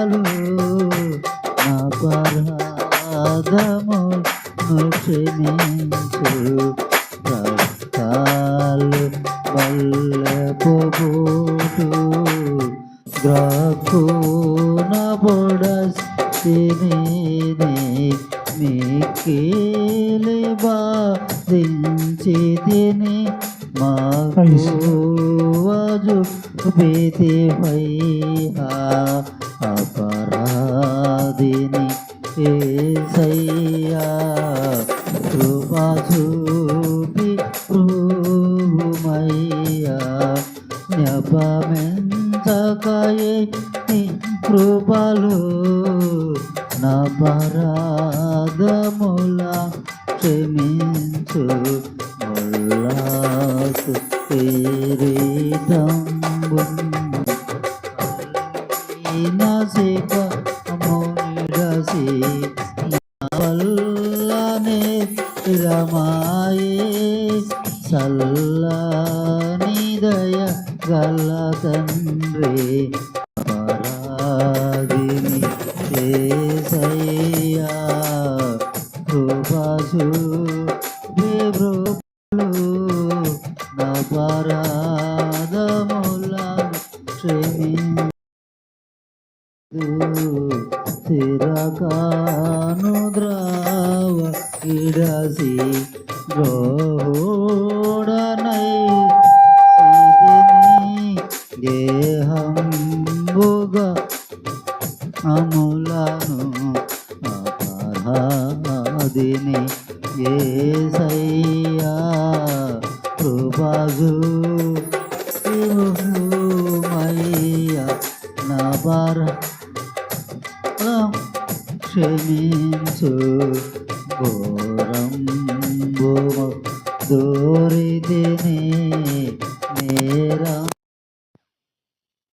కృపలు నా పరాధము క్షమించు రక్తాలు వల్లపోబోటు గ్రాకున పొడస్తిని మీకేలి బాధించి తిని మాకు వజు భీతి అపరాధిని ఏసయ్యా కృపా చూపి ప్రభుమయ్యా జ్ఞాపమెంచకయే నీ కృపలు నా పరాధముల క్షమించు ముల్లాసు కిరీటంబు నసిక మౌనిరసి వల్లనే రమాయే సల్లని దయ గల తండ్రి పరాదిని ఏసయ్యా కృపాసు వివృలు నా పరాధములను క్షమించు. సిరకాను ద్రావ ఇడసి గోడనై సిదిని దేహంబుగా అములను అపరాధిని ఏసయ్యా కృపజు మయ్యా నా పర క్షమించు ఘోరం దూరితిని నేరం